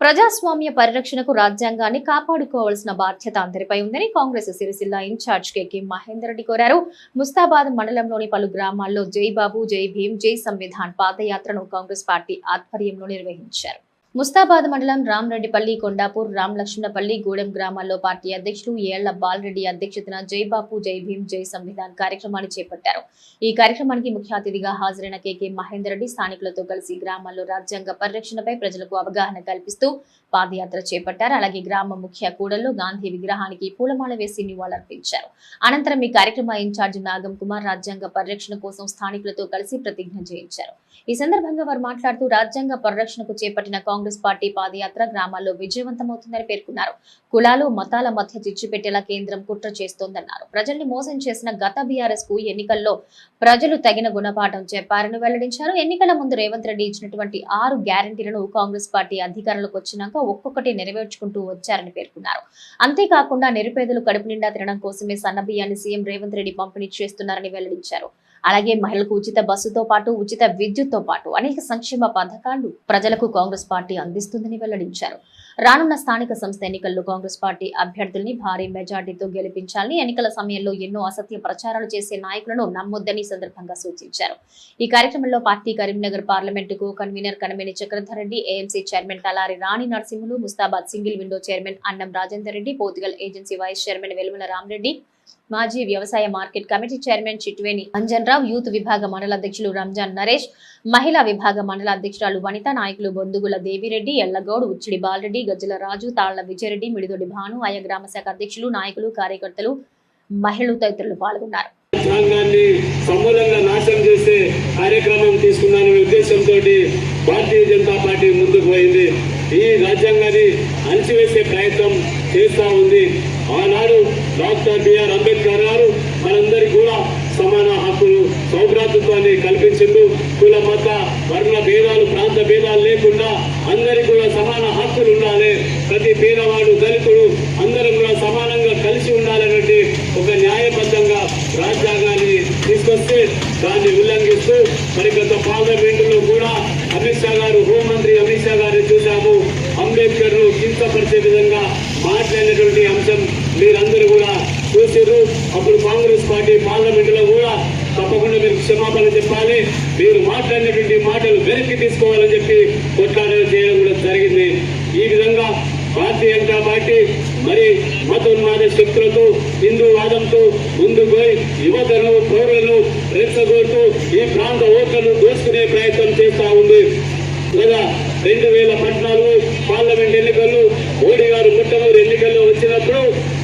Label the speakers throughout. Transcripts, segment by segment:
Speaker 1: ప్రజాస్వామ్య పరిరక్షణకు రాజ్యాంగాన్ని కాపాడుకోవాల్సిన బాధ్యత అందరిపై ఉందని కాంగ్రెస్ సిరిసిల్ల ఇన్ఛార్జ్ కేకే మహేందర్ రెడ్డి కోరారు. ముస్తాబాద్ మండలంలోని పలు గ్రామాల్లో జై బాబు జై భీమ్ జై సంవిధాన్ పాదయాత్రను కాంగ్రెస్ పార్టీ ఆధ్వర్యంలో నిర్వహించారు. ముస్తాబాద్ మండలం రామ్రెడ్డిపల్లి కొండాపూర్ రామలక్ష్మణపల్లి గూడెం గ్రామాల్లో పార్టీ అధ్యక్షులు ఏళ్ళ బాలరెడ్డి అధ్యక్షతన జై బాపు జై భీమ్ జై సంవిధాన్ కార్యక్రమాన్ని చేపట్టారు. ఈ కార్యక్రమానికి ముఖ్య అతిథిగా హాజరైన కేకే మహేందర్ రెడ్డి స్థానికులతో కలిసి గ్రామాల్లో రాజ్యాంగ పరిరక్షణపై ప్రజలకు అవగాహన కల్పిస్తూ పాదయాత్ర చేపట్టారు. అలాగే గ్రామ ముఖ్య కూడల్లో గాంధీ విగ్రహానికి పూలమాల వేసి నివాళులర్పించారు. అనంతరం ఈ కార్యక్రమ ఇన్ఛార్జ్ నాగం కుమార్ రాజ్యాంగ పరిరక్షణ కోసం స్థానికులతో కలిసి ప్రతిజ్ఞ చేయించారు. ఈ సందర్భంగా వారు మాట్లాడుతూ రాజ్యాంగ పరిరక్షణకు చేపట్టిన కాంగ్రెస్ పార్టీ పాదయాత్ర గ్రామాల్లో విజయవంతమవుతుందని పేర్కొన్నారు. కులాలు మతాల మధ్య చిచ్చుపెట్టేలా కేంద్రం కుట్ర చేస్తోందన్నారు. ప్రజల్ని మోసం చేసిన గత బీఆర్ఎస్కు ఎన్నికల్లో ప్రజలు తగిన గుణపాఠం చెప్పారని వెల్లడించారు. ఎన్నికల ముందు రేవంత్ రెడ్డి ఇచ్చినటువంటి ఆరు గ్యారంటీలను కాంగ్రెస్ పార్టీ అధికారంలోకి వచ్చినాక ఒక్కొక్కటి నెరవేర్చుకుంటూ వచ్చారని పేర్కొన్నారు. అంతేకాకుండా నిరుపేదలు కడుపు నిండా తినడం కోసమే సన్నబియ్యాన్ని సీఎం రేవంత్ రెడ్డి పంపిణీ చేస్తున్నారని వెల్లడించారు. అలాగే మహిళలకు ఉచిత బస్సుతో పాటు ఉచిత విద్యుత్తో పాటు అనేక సంక్షేమ పథకాలు ప్రజలకు కాంగ్రెస్ పార్టీ అందిస్తుందని వెల్లడించారు. రానున్న స్థానిక సంస్థ ఎన్నికల్లో కాంగ్రెస్ పార్టీ అభ్యర్థుల్ని భారీ మెజార్టీతో గెలిపించాలని ఎన్నికల సమయంలో ఎన్నో అసత్య ప్రచారాలు చేసే నాయకులను నమ్మొద్దని సందర్భంగా సూచించారు. ఈ కార్యక్రమంలో పార్టీ కరీంనగర్ పార్లమెంటుకు convener Kanameni Chakradhar Reddy AMC chairman Talari Rani Narasimhulu Mustabad single window chairman Annam Rajender Reddy Pothugal agency vice chairman Velumala Ramareddy మాజీ వ్యవసాయ market committee chairman Chitveni Anjan Rao youth విభాగ మండల అధ్యక్షులు రంజాన్ నరేష్ మహిళా విభాగ మండల అధ్యక్షురాలు వనిత నాయకులు బొందుగుల దేవిరెడ్డి ఎల్లగౌడ్ ఉచ్చిడి బాలరెడ్డి గజ్జల రాజు తాళ్ళ విజయరెడ్డి మిడిదొడి భాను ఆయా గ్రామ శాఖ అధ్యక్షులు నాయకులు కార్యకర్తలు మహిళలు తదితరులు పాల్గొన్నారు.
Speaker 2: రాజ్యాంగాన్ని సమూలంగా నాశనం చేసే కార్యక్రమం ఉద్దేశంతో భారతీయ జనతా పార్టీ ముందుకు పోయింది. ఈ రాజ్యాంగాన్ని అణచివేసే ప్రయత్నం చేస్తూ ఉంది. ఆనాడు డాక్టర్ బిఆర్ అంబేద్కర్ గారు మనందరికీ కూడా సమాన హక్కులు సౌభ్రాతృత్వాన్ని కల్పించిండు. కుల మత వర్ణ భేదాలు ప్రాంత భేదాలు లేకుండా అందరికీ కూడా సమాన హక్కులు ఉండాలి. ప్రతి పేదవాడు దళితుడు అందరం కూడా సమానంగా కలిసి ఉండాలనేటువంటి ఒక న్యాయబద్ధంగా రాజ్యాంగాన్ని తీసుకొస్తే దాన్ని ఉల్లంఘిస్తూ మరి గత పార్లమెంటులో కూడా అమిత్ షా గారు హోంమంత్రి అమిత్ షా గారిని చూశాము. అంబేద్కర్ను కించపరిచే విధంగా మాట్లాడినటువంటి అంశం మీరందరూ కూడా చూసారు అప్పుడు కాంగ్రెస్ పార్టీ పార్లమెంటులో కూడా తప్పకుండా మీరు క్షమాపణ చెప్పాలి. మీరు మాట్లాడినటువంటి మాటలు వెనక్కి తీసుకోవాలని చెప్పి కొట్లాడలు చేయడం కూడా జరిగింది. ఈ విధంగా భారతీయ జనతా పార్టీ మరి మతోన్మాద శక్తులతో హిందూ వాదంతో ముందుకు పోయి యువతను పౌరులను రెచ్చగొడుతూ ఈ ప్రాంత ఓట్లను దోచుకునే ప్రయత్నం చేస్తా ఉంది. లేదా రెండు వేల పద్నాలుగు పార్లమెంట్ ఎన్నికల్లో మోడీ గారు మొట్టమొదటి ఎన్నికల్లో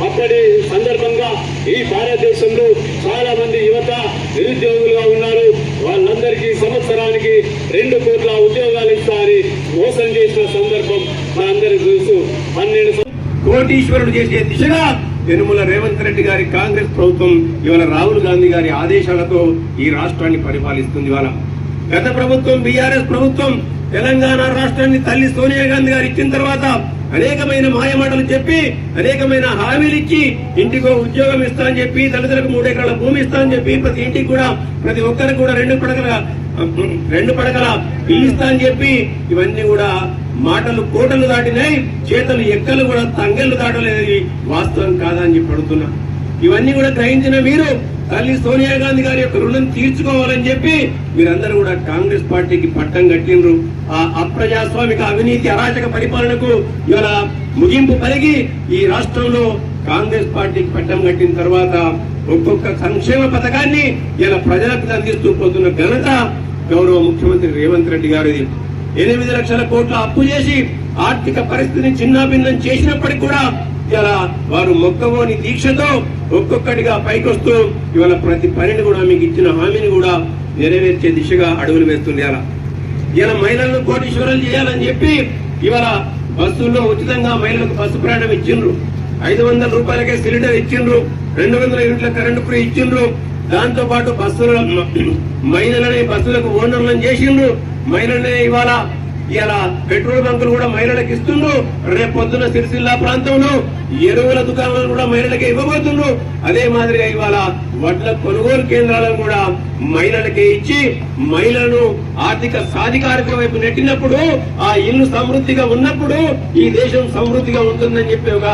Speaker 2: అప్పటి సందర్భంగా ఈ భారతదేశంలో చాలా మంది యువత నిరుద్యోగులుగా ఉన్నారు. వాళ్ళందరికీ సంవత్సరానికి రెండు కోట్ల ఉద్యోగాలు ఇస్తారని మోసం చేసిన సందర్భం మనందరికీ తెలుసు. పన్నెండు
Speaker 3: కోటీశ్వరుడు చేసే దిశగా వెనుముల రేవంత్ రెడ్డి గారి కాంగ్రెస్ ప్రభుత్వం ఇవాళ రాహుల్ గాంధీ గారి ఆదేశాలతో ఈ రాష్ట్రాన్ని పరిపాలిస్తుంది ఇవాళ. గత ప్రభుత్వం బీఆర్ఎస్ ప్రభుత్వం తెలంగాణ రాష్ట్రాన్ని తల్లి సోనియా గాంధీ గారు ఇచ్చిన తర్వాత అనేకమైన మాయమాటలు చెప్పి అనేకమైన హామీలు ఇచ్చి ఇంటికో ఉద్యోగం ఇస్తా అని చెప్పి దళితులకు మూడు ఎకరాల భూమి ఇస్తా అని చెప్పి ప్రతి ఇంటికి కూడా ప్రతి ఒక్కరికి కూడా రెండు పడకల రెండు పడకల ఇల్లు ఇస్తా అని చెప్పి ఇవన్నీ కూడా మాటలు కోటలు దాటినాయి చేతలు ఎక్కలు కూడా తంగెళ్ళు దాటలేదు వాస్తవం కాదని చెప్పి అడుగుతున్నా. ఇవన్నీ కూడా గ్రహించిన మీరు తల్లి సోనియా గాంధీ గారి యొక్క రుణం తీర్చుకోవాలని చెప్పి మీరందరూ కూడా కాంగ్రెస్ పార్టీకి పట్టం కట్టిండ్రు. ఆ అప్రజాస్వామిక అవినీతి అరాచక పరిపాలనకు ఇవాళ ముగింపు కలిగి ఈ రాష్ట్రంలో కాంగ్రెస్ పార్టీకి పట్టం కట్టిన తర్వాత ఒక్కొక్క సంక్షేమ పథకాన్ని ఇలా ప్రజలకు అందిస్తూ పోతున్న ఘనత గౌరవ ముఖ్యమంత్రి రేవంత్ రెడ్డి గారిది. ఎనిమిది లక్షల కోట్ల అప్పు చేసి ఆర్థిక పరిస్థితిని చిన్నాభిన్నం చేసినప్పటికీ కూడా ఇలా వారు మొక్కవోని దీక్షతో ఒక్కొక్కటిగా పైకొస్తూ ఇవాళ ప్రతి పనిని కూడా మీకు ఇచ్చిన హామీని కూడా నెరవేర్చే దిశగా అడుగులు వేస్తుంది ఇలా ఇలా మహిళలను కోటీశ్వరాలు చేయాలని చెప్పి ఇవాళ బస్సుల్లో ఉచితంగా మహిళలకు బస్సు ప్రయాణం ఇచ్చిండ్రు. ఐదు వందల రూపాయలకే సిలిండర్ ఇచ్చిండ్రు. రెండు వందల యూనిట్ల కరెంటు ఫ్రీ ఇచ్చిండ్రు. దాంతో పాటు బస్సుల మహిళలని బస్సులకు ఓనర్లను చేసిండ్రు. మహిళలనే ఇవాళ ఇలా పెట్రోల్ బంకులు కూడా మహిళలకు ఇస్తుండ్రు. రేపు పొద్దున సిరిసిల్ల ప్రాంతంలో ఎరువుల దుకాణాలు కూడా మహిళలకే ఇవ్వబోతుండ్రు. అదే మాదిరిగా ఇవాళ వడ్ల కొనుగోలు కేంద్రాలను కూడా మహిళలకే ఇచ్చి మహిళలను ఆర్థిక సాధికారిక వైపు నెట్టినప్పుడు ఆ ఇల్లు సమృద్ధిగా ఉన్నప్పుడు ఈ దేశం సమృద్ధిగా ఉంటుందని చెప్పి ఒక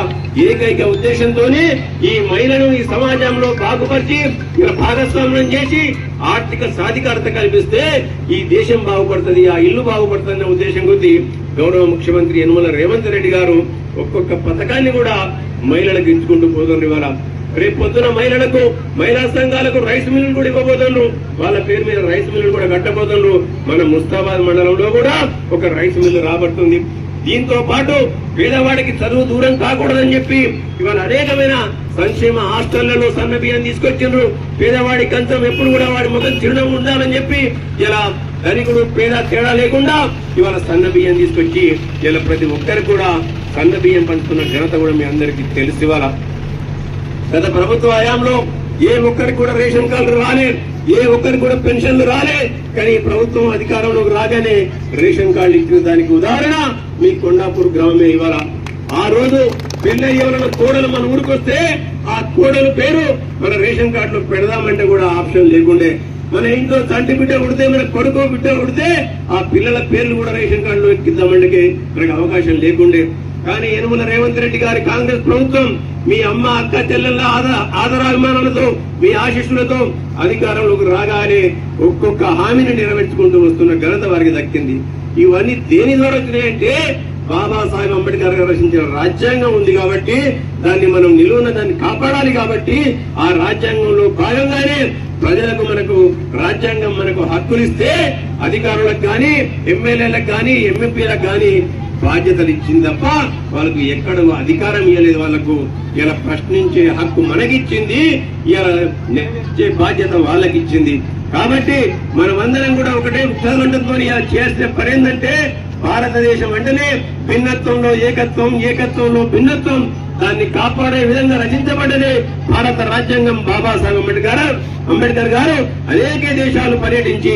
Speaker 3: ఏకైక ఉద్దేశంతోనే ఈ మహిళను ఈ సమాజంలో బాగుపరిచి భాగస్వామ్యం చేసి ఆర్థిక సాధికారత కల్పిస్తే ఈ దేశం బాగుపడుతుంది ఆ ఇల్లు బాగుపడుతుంది ఉద్దేశం కొద్ది గౌరవ ముఖ్యమంత్రి యనమల రేవంత్ రెడ్డి గారు ఒక్కొక్క పథకాన్ని కూడా మహిళలకు ఇచ్చుకుంటూ పోతుంది ఇవాళ. రేపు పొద్దున మహిళలకు మహిళా సంఘాలకు రైస్ మిల్లులు కూడా ఇవ్వబోతున్నారు. వాళ్ళ పేరు మీద రైస్ మిల్లులు కూడా కట్టబోతున్నారు. మన ముస్తాబాద్ మండలంలో కూడా ఒక రైస్ మిల్లు రాబడుతుంది. దీంతో పాటు పేదవాడికి చదువు దూరం కాకూడదని చెప్పి ఇవాళ అనేకమైన సంక్షేమ హాస్టళ్ళలో సన్న బియ్యం తీసుకొచ్చిండ్రు. పేదవాడి కంచం ఎప్పుడు కూడా వాడి ముఖం చిరునవ్వు ఉండాలని చెప్పి ఇలా ధనికుడు పేద తేడా లేకుండా ఇవాళ సన్న బియ్యం తీసుకొచ్చి ఇలా ప్రతి ఒక్కరికి కూడా సన్న బియ్యం పంచుతున్న ఘనత కూడా మీ అందరికీ తెలుసు ఇవాళ. గత ప్రభుత్వ హయాంలో ఏ ఒక్కరికి కూడా రేషన్ కార్డులు రాలేదు ఏ ఒక్కరికి కూడా పెన్షన్లు రాలే కానీ ప్రభుత్వం అధికారంలోకి రాగానే రేషన్ కార్డు ఇచ్చిన దానికి ఉదాహరణ మీ కొండాపూర్ గ్రామమే ఇవాళ. ఆ రోజు పెళ్ళి ఎవరైనా కోడలు మన ఊరికొస్తే ఆ కోడలు పేరు మన రేషన్ కార్డులో పెడదామంటే కూడా ఆప్షన్ లేకుండే. మన ఇంట్లో తండ్రి బిడ్డ ఉడితే మన కొడుకు బిడ్డ ఉడితే ఆ పిల్లల పేర్లు కూడా రేషన్ కార్డులో ఎక్కిద్దామంటే మనకు అవకాశం లేకుండే. కానీ యనుమల రేవంత్ రెడ్డి గారి కాంగ్రెస్ ప్రభుత్వం మీ అమ్మ అక్క చెల్లెళ్ళ ఆదరాభిమానాలతో మీ ఆశీస్సులతో అధికారంలోకి రాగానే ఒక్కొక్క హామీని నెరవేర్చుకుంటూ వస్తున్న ఘనత వారికి దక్కింది. ఇవన్నీ దేని ద్వారా వచ్చినాయంటే బాబాసాహెబ్ అంబేద్కర్ గారు రచించిన రాజ్యాంగం ఉంది కాబట్టి దాన్ని మనం నిలువున దాన్ని కాపాడాలి కాబట్టి ఆ రాజ్యాంగంలో భాగంగానే ప్రజలకు మనకు రాజ్యాంగం మనకు హక్కులిస్తే అధికారులకు కానీ ఎమ్మెల్యేలకు కానీ ఎంఎంపీలకు కానీ బాధ్యతలు ఇచ్చింది తప్ప వాళ్ళకు ఎక్కడ అధికారం ఇవ్వలేదు వాళ్ళకు. ఇలా ప్రశ్నించే హక్కు మనకిచ్చింది ఇలా నిర్ణయించే బాధ్యత వాళ్ళకి ఇచ్చింది కాబట్టి మనమందరం కూడా ఒకటే ఉత్సాహంతో ఇలా చేసే పని ఏంటంటే భారతదేశం అంటేనే భిన్నత్వంలో ఏకత్వం ఏకత్వంలో భిన్నత్వం. దాన్ని కాపాడే విధంగా రచించబడ్డదే భారత రాజ్యాంగం బాబాసాహెబ్ అంబేద్కర్ అంబేద్కర్ గారు అనేక దేశాలు పర్యటించి